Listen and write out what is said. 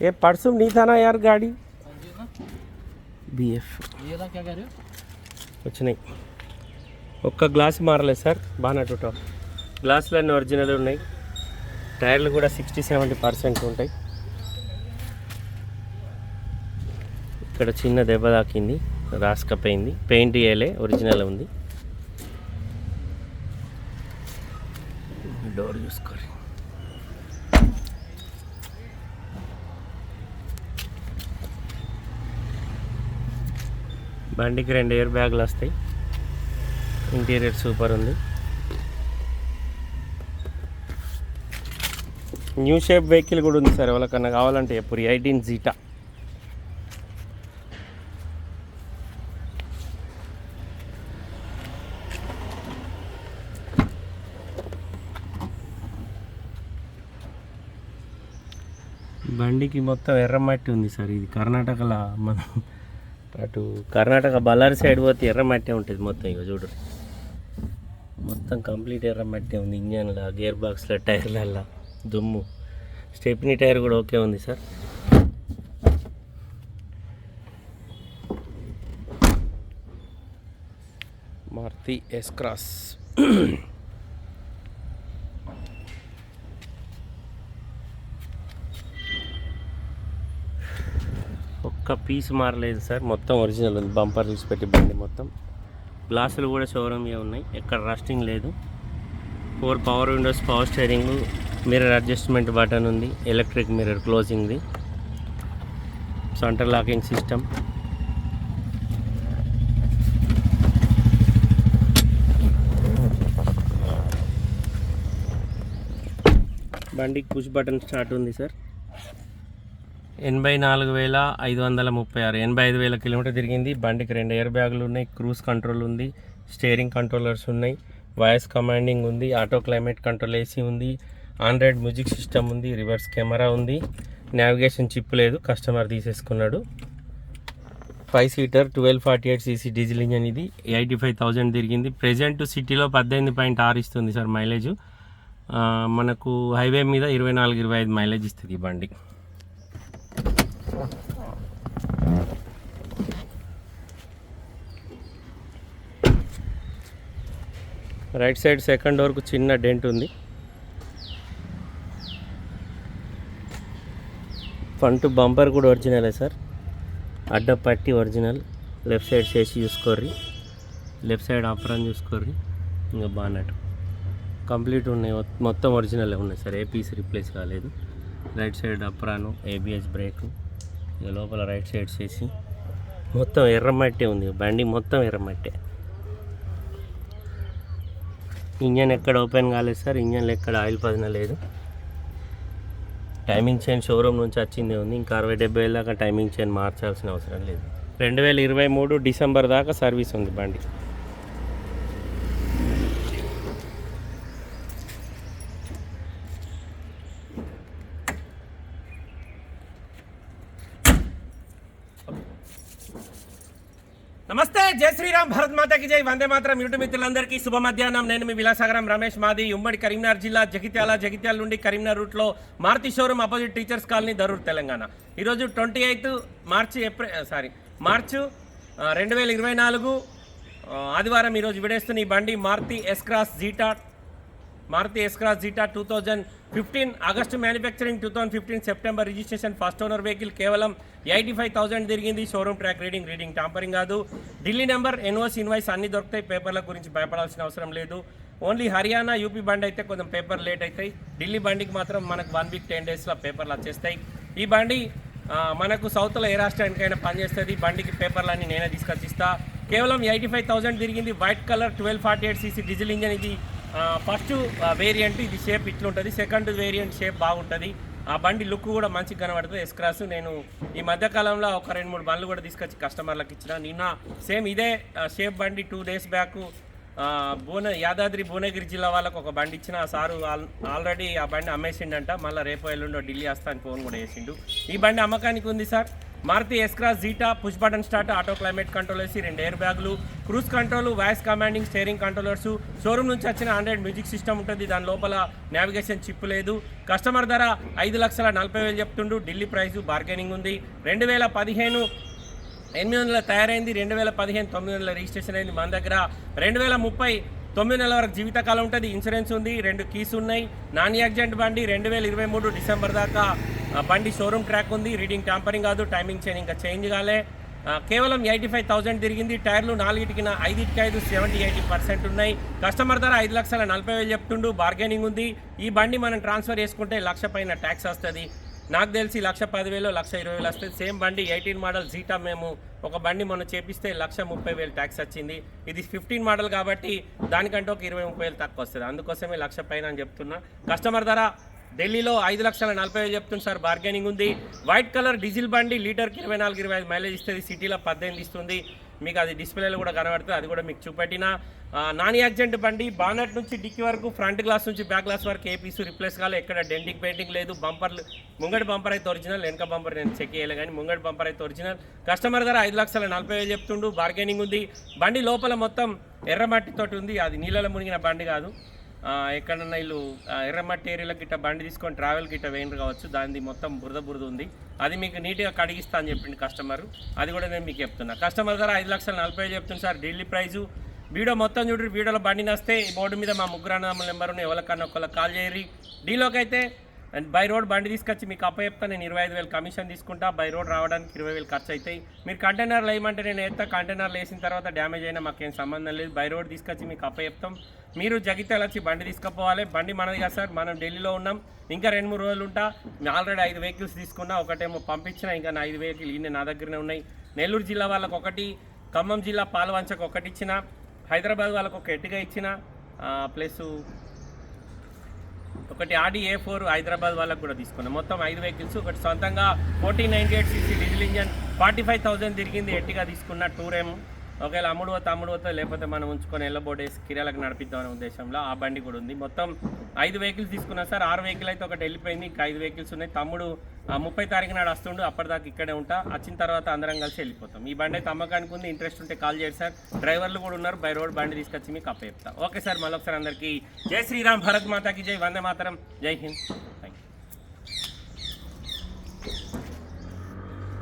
ये परसों नहीं था ना यार गाड़ी బిఎఫ్ ये ना क्या कह रहे हो వచ్చినాయి ఒక్క గ్లాస్ మారలేదు సార్ బాగా టాప్ గ్లాసులు అన్నీ ఒరిజినల్ ఉన్నాయి టైర్లు కూడా సిక్స్టీ సెవెంటీ పర్సెంట్ ఉంటాయి ఇక్కడ చిన్న దెబ్బ తాకింది రాసుకపోయింది పెయింట్ వేయలే ఒరిజినల్ ఉంది డోర్ చూసుకోరు బండికి రెండు ఎయిర్ బ్యాగులు వస్తాయి. ఇంటీరియర్ సూపర్ ఉంది. న్యూ షేప్ వెహికల్ కూడా ఉంది సార్ ఎవరికన్నా కావాలంటే ఎప్పుడు. Eighteen Zeta. బండికి మొత్తం ఎర్రమట్టి ఉంది సార్ ఇది కర్ణాటకలో మనం అటు కర్ణాటక బళ్ళారి సైడ్ పోతే ఎర్రమట్టి ఉంటుంది మొత్తం ఇక చూడు. మొత్తం కంప్లీట్ ఎర్రమట్టి ఉంది ఇంజన్ల గేర్ బాక్స్ల టైర్లల్లో దుమ్ము. స్టెప్నీ టైర్ కూడా ఓకే ఉంది సార్. మారుతి ఎస్ క్రాస్ ఒక్క పీస్ మారలేదు సార్. మొత్తం ఒరిజినల్ ఉంది. బంపర్ చూసి పెట్టి బండి మొత్తం. గ్లాసులు కూడా షోరూమ్గా ఉన్నాయి. ఎక్కడ రస్టింగ్ లేదు. Four power windows power steering mirror adjustment button ఉంది. Electric mirror క్లోజింగ్ది. Centre locking system. బండికి పుష్ బటన్ స్టార్ట్ ఉంది సార్. ఎనభై నాలుగు వేల ఐదు వందల ముప్పై ఆరు ఎనభై ఐదు వేల కిలోమీటర్ తిరిగింది. బండికి రెండు ఎయిర్ బ్యాగులు ఉన్నాయి క్రూజ్ కంట్రోల్ ఉంది స్టీరింగ్ కంట్రోలర్స్ ఉన్నాయి వాయిస్ కమాండింగ్ ఉంది ఆటో క్లైమేట్ కంట్రోల్ ఏసీ ఉంది ఆండ్రాయిడ్ మ్యూజిక్ సిస్టమ్ ఉంది రివర్స్ కెమెరా ఉంది నావిగేషన్ చిప్ లేదు customer తీసేసుకున్నాడు. Five seater twelve forty eight CC diesel engine ఇది ఎయిటీ ఫైవ్ థౌజండ్ తిరిగింది. ప్రజెంట్ సిటీలో పద్దెనిమిది పాయింట్ ఆరు ఇస్తుంది సార్ మైలేజ్. మనకు హైవే మీద ఇరవై నాలుగు ఇరవై ఐదు మైలేజ్ ఇస్తుంది ఈ బండి. రైట్ సైడ్ సెకండ్ డోర్కు చిన్న డెంట్ ఉంది. ఫ్రంట్ బంపర్ కూడా ఒరిజినలే సార్. అడ్డ పట్టి ఒరిజినల్ లెఫ్ట్ సైడ్ చేసి చూసుకోర్రి. లెఫ్ట్ సైడ్ అప్రాన్ చూసుకోర్రి. ఇంకా బాగున్నట్టు. కంప్లీట్ ఉన్నాయి. మొత్తం ఒరిజినలే ఉన్నాయి సార్. ఏ పీస్ రీప్లేస్ కాలేదు. Right side apron ABS brake ఇక లోపల రైట్ సైడ్ చేసి మొత్తం ఎర్రమట్టే ఉంది. బండి మొత్తం ఎర్రమట్టే ఇంజన్ ఎక్కడ ఓపెన్ కాలేదు సార్. ఇంజన్లో ఎక్కడ ఆయిల్ పదిన లేదు. టైమింగ్ చైన్ షోరూమ్ నుంచి వచ్చిందే ఉంది. ఇంకా అరవై డెబ్బై వేల దాకా టైమింగ్ చైన్ మార్చాల్సిన అవసరం లేదు. రెండు వేల ఇరవై మూడు డిసెంబర్ దాకా సర్వీస్ ఉంది బండి. నమస్తే జై శ్రీరామ్ భారత్ మాతాకి జై. వందే మాత్రం యూట్యూబ్ మిత్రులందరికీ శుభ మధ్యాహ్నం. నేను మీ విలాసాగరం రమేష్ మాది ఉమ్మడి కరీంనగర్ జిల్లా జగిత్యాల జగిత్యాల నుండి కరీంనగర్ రూట్లో Maruti showroom opposite teachers colony Darur Telangana. ఈరోజు twenty eighth March April sorry March రెండు వేల ఇరవై నాలుగు ఆదివారం ఈరోజు విడేస్తున్న ఈ బండి Maruti S Cross Zeta Maruti S Cross Zeta two thousand fifteen August manufacturing two thousand fifteen September registration first owner vehicle కేవలం ఎయిటీ ఫైవ్ థౌసండ్ తిరిగింది. Showroom track reading reading tampering కాదు. ఢిల్లీ నెంబర్ ఎన్ఓస్ ఇన్వాయిస్ అన్ని దొరుకుతాయి. పేపర్ల గురించి భయపడాల్సిన అవసరం లేదు. ఓన్లీ హర్యానా యూపీ బండి అయితే కొంచెం పేపర్ లేట్ అవుతాయి. ఢిల్లీ బండికి మాత్రం మనకు వన్ వీక్ టెన్ డేస్లో పేపర్లు వచ్చేస్తాయి. ఈ బండి మనకు సౌత్లో ఏ రాష్ట్రానికైనా పనిచేస్తుంది. బండికి పేపర్లన్నీ నేనే తీసుకొచ్చిస్తా కేవలం ఎయిటీ ఫైవ్ థౌసండ్ తిరిగింది. White colour twelve forty eight CC diesel engine ఇది. ఫస్ట్ వేరియంట్ ఇది షేప్ ఇట్లుంటుంది. సెకండ్ వేరియంట్ షేప్ బాగుంటుంది. ఆ బండి లుక్ కూడా మంచిగా కనబడుతుంది. ఎస్క్రాస్ నేను ఈ మధ్యకాలంలో ఒక రెండు మూడు బండ్లు కూడా తీసుకొచ్చి కస్టమర్లకు ఇచ్చిన. నిన్న సేమ్ ఇదే షేప్ బండి two days back Bhuvana Yadadri Bhuvanagiri జిల్లా వాళ్ళకు ఒక బండి ఇచ్చిన. ఆ సారు ఆల్- ఆల్రెడీ ఆ బండి అమ్మేసిండంట. మళ్ళీ రేపు ఎల్లుండో ఢిల్లీ వస్తా అని ఫోన్ కూడా వేసిండు ఈ బండి అమ్మకానికి ఉంది sir. Maruti S Cross Zeta push button start auto climate control వేసి రెండు ఎయిర్ బ్యాగులు cruise control voice commanding steering controllers showroom నుంచి వచ్చిన హండ్రెడ్ మ్యూజిక్ సిస్టమ్ ఉంటుంది. దాని లోపల నావిగేషన్ చిప్ లేదు. కస్టమర్ ధర ఐదు లక్షల నలభై వేలు చెప్తుండు. ఢిల్లీ ప్రైస్ బార్గెనింగ్ ఉంది. రెండు వేల పదిహేను ఎనిమిది వందల తయారైంది. రెండు వేల పదిహేను తొమ్మిది వందల రిజిస్ట్రేషన్ అయింది మన దగ్గర. రెండు వేల ముప్పై తొమ్మిది నెలల వరకు జీవితకాలం ఉంటుంది. ఇన్సూరెన్స్ ఉంది. రెండు కీస్ ఉన్నాయి. నాన్ యాక్సిడెంట్ బండి రెండు వేల ఇరవై మూడు డిసెంబర్ దాకా బండి షోరూమ్ ట్రాక్ ఉంది రీడింగ్ టాంపరింగ్ కాదు టైమింగ్ చైన్ ఇంకా చేంజ్ కాలే. కేవలం ఎయిటీ ఫైవ్ థౌసండ్ తిరిగింది టైర్లు నాలుగిటికి నా ఐదుటికి ఐదు సెవెంటీ ఎయిటీ పర్సెంట్ ఉన్నాయి. కస్టమర్ ధర ఐదు లక్షల నలభై వేలు చెప్తుండు బార్గెనింగ్ ఉంది. ఈ బండి మనం ట్రాన్స్ఫర్ చేసుకుంటే లక్ష పైన ట్యాక్స్ వస్తుంది. నాకు తెలిసి లక్ష పదివేలు లక్ష ఇరవై వేలు వస్తుంది. సేమ్ బండి ఎయిటీన్ మోడల్ జీటా మేము ఒక బండి మనం చేపిస్తే లక్ష ముప్పై వేలు ట్యాక్స్ వచ్చింది. ఇది ఫిఫ్టీన్ మోడల్ కాబట్టి దానికంటే ఒక ఇరవై ముప్పై వేలు తక్కువ వస్తుంది. అందుకోసమే లక్ష పైన అని చెప్తున్నా. కస్టమర్ ధర ఢిల్లీలో ఐదు లక్షల నలభై వేలు చెప్తుంది సార్ బార్గెనింగ్ ఉంది. వైట్ కలర్ డీజిల్ బండి లీటర్కి ఇరవై నాలుగు ఇరవై ఐదు మైలేజ్ ఇస్తుంది సిటీలో పద్దెనిమిది ఇస్తుంది. మీకు అది డిస్ప్లేలో కూడా కనబడుతుంది అది కూడా మీకు చూపెట్టిన. నాన్ యాక్సిడెంట్ బండి బానట్ నుంచి డిక్కి వరకు ఫ్రంట్ గ్లాస్ నుంచి బ్యాక్ గ్లాస్ వరకు ఏ పీసు రిప్లేస్ కావాలి ఎక్కడ డెంటింగ్ పెయింటింగ్ లేదు. బంపర్లు ముంగడి బంపర్ అయితే ఒరిజినల్ వెనక బంపర్ నేను చెక్ చేయలే కానీ ముంగడి బంపర్ అయితే ఒరిజినల్ కస్టమర్ ధర ఐదు లక్షల నలభై వేలు చెప్తుండు బార్గెనింగ్ ఉంది. బండి లోపల మొత్తం ఎర్రమట్టితోటి ఉంది అది నీళ్ళలో మునిగిన బండి కాదు. ఎక్కడన్నా వీళ్ళు ఎర్రమట్టి ఏరియాలో గిట్ట బండి తీసుకొని ట్రావెల్ గిట్ట వేయండి కావచ్చు దానిది మొత్తం బురద బురద ఉంది. అది మీకు నీట్గా కడిగిస్తా అని చెప్పింది కస్టమర్ అది కూడా నేను మీకు చెప్తున్నా. కస్టమర్ ధర ఐదు లక్షల నలభై చెప్తున్నాను చెప్తుంది సార్ ఢిల్లీ ప్రైజు వీడియో మొత్తం చూడండి వీడియోలో బండి నస్తే ఈ బోర్డు మీద మా ముగ్గురు అన్నదమ్ముల నెంబర్ ఎవరికన్నా ఒకళ్ళకి కాల్ చేయరి డీలోకి అయితే అండ్ బై రోడ్ బండి తీసుకొచ్చి మీకు అప్ప చెప్తా నేను ఇరవై ఐదు వేలు కమిషన్ తీసుకుంటా బై రోడ్ రావడానికి ఇరవై వేలు ఖర్చు అవుతాయి మీరు కంటైనర్లు వేయమంటే నేను వేస్తా కంటైనర్లు వేసిన తర్వాత డ్యామేజ్ అయినా మాకేం సంబంధం లేదు. బై రోడ్ తీసుకొచ్చి మీకు అప్ప చెప్తాం మీరు జగిత్యాల వచ్చి బండి తీసుకుపోవాలి. బండి మనది కదా సార్ మనం ఢిల్లీలో ఉన్నాం. ఇంకా రెండు మూడు రోజులు ఉంటా. ఆల్రెడీ ఐదు వెహికల్స్ తీసుకున్నా. ఒకటేమో పంపించిన ఇంకా నా ఐదు వెహికల్ ఇన్ని నా దగ్గరనే ఉన్నాయి. నెల్లూరు జిల్లా వాళ్ళకి ఒకటి ఖమ్మం జిల్లా పాలవంచకు ఒకటి ఇచ్చిన. హైదరాబాద్ వాళ్ళకు ఒక ఎట్టుగా ఇచ్చిన. ప్లస్ ఒకటి ఆడి ఏ ఫోర్ హైదరాబాద్ వాళ్ళకు కూడా తీసుకున్నాం. మొత్తం ఐదు వెహికల్స్ ఒకటి సొంతంగా fourteen ninety eight CC diesel engine forty five thousand తిరిగింది ఎట్టిగా తీసుకున్న టూర్ ఏమో. ఒకవేళ అమ్ముడు పోతే అమ్ముడు పోతే లేకపోతే మనం ఉంచుకొని వెళ్ళబోడేసి కిరాలకు నడిపిద్దాం అనే ఉద్దేశంలో ఆ బండి కూడా ఉంది. మొత్తం ఐదు వెహికల్స్ తీసుకున్నాం సార్. ఆరు వెహికల్ అయితే ఒకటి వెళ్ళిపోయింది. ఇంకా ఐదు వెహికల్స్ ఉన్నాయి. తమ్ముడు ముప్పై తారీఖు నాడు వస్తుండు అప్పటిదాకా ఇక్కడే ఉంటా. వచ్చిన తర్వాత అందరం కలిసి వెళ్ళిపోతాం. ఈ బండి అయితే అమ్మకానికి ఉంది ఇంట్రెస్ట్ ఉంటే కాల్ చేయండి సార్. డ్రైవర్లు కూడా ఉన్నారు బై రోడ్ బండి తీసుకొచ్చి మీకు అప్ప చెప్తా ఓకే సార్ మళ్ళొకసారి అందరికీ జై శ్రీరామ్ భరత్ మాతాకి జై వందే మాతరం జై హింద్.